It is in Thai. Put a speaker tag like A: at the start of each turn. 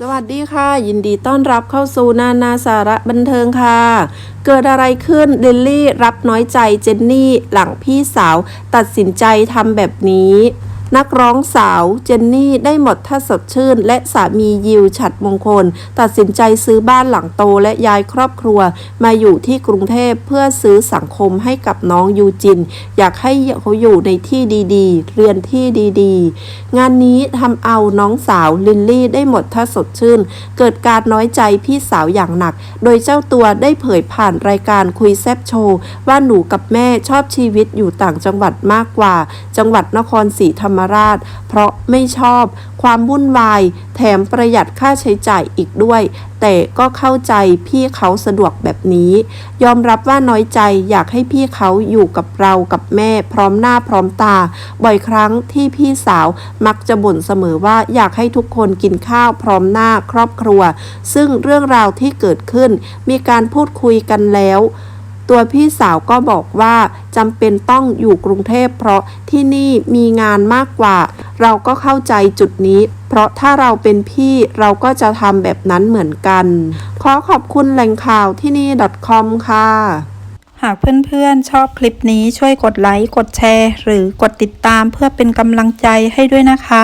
A: สวัสดีค่ะ ยินดีต้อนรับเข้าสู่นานาสาระบันเทิงค่ะ เกิดอะไรขึ้นลิลลี่รับน้อยใจเจนนี่หลังพี่สาวตัดสินใจทำแบบนี้ นักร้องสาวเจนนี่ได้หมดท่าสดชื่น และสามียิวฉัดมงคล ตัดสินใจซื้อบ้านหลังโตและย้ายครอบครัว มาอยู่ที่กรุงเทพเพื่อซื้อสังคมให้กับน้องยูจิน อยากให้เขาอยู่ในที่ดีๆ เรียนที่ดีๆ งานนี้ทำเอาน้องสาวลินลี่ได้หมดท่าสดชื่น เกิดการน้อยใจพี่สาวอย่างหนัก โดยเจ้าตัวได้เผยผ่านรายการคุยแซบโชว์ว่าหนูกับแม่ชอบชีวิตอยู่ต่างจังหวัดมากกว่า จังหวัดนครศรีธรรมราช เพราะไม่ชอบความวุ่นวาย แถมประหยัดค่าใช้จ่ายอีกด้วย แต่ก็เข้าใจพี่เขาสะดวกแบบนี้ ยอมรับว่าน้อยใจอยากให้พี่เขาอยู่กับเรากับแม่พร้อมหน้าพร้อมตา บ่อยครั้งที่พี่สาวมักจะบ่นเสมอว่าอยากให้ทุกคนกินข้าวพร้อมหน้าครอบครัว ซึ่งเรื่องราวที่เกิดขึ้นมีการพูดคุยกันแล้ว ตัวพี่สาวก็บอกว่าจำเป็นต้องอยู่กรุงเทพเพราะที่นี่มีงานมากกว่า เราก็เข้าใจจุดนี้ เพราะถ้าเราเป็นพี่เราก็จะทำแบบนั้นเหมือนกัน ขอขอบคุณแหล่งข่าวที่นี่ .com ค่ะ
B: หากเพื่อนๆ ชอบคลิปนี้ช่วยกดไลค์ กดแชร์ หรือกดติดตามเพื่อเป็นกำลังใจให้ด้วยนะคะ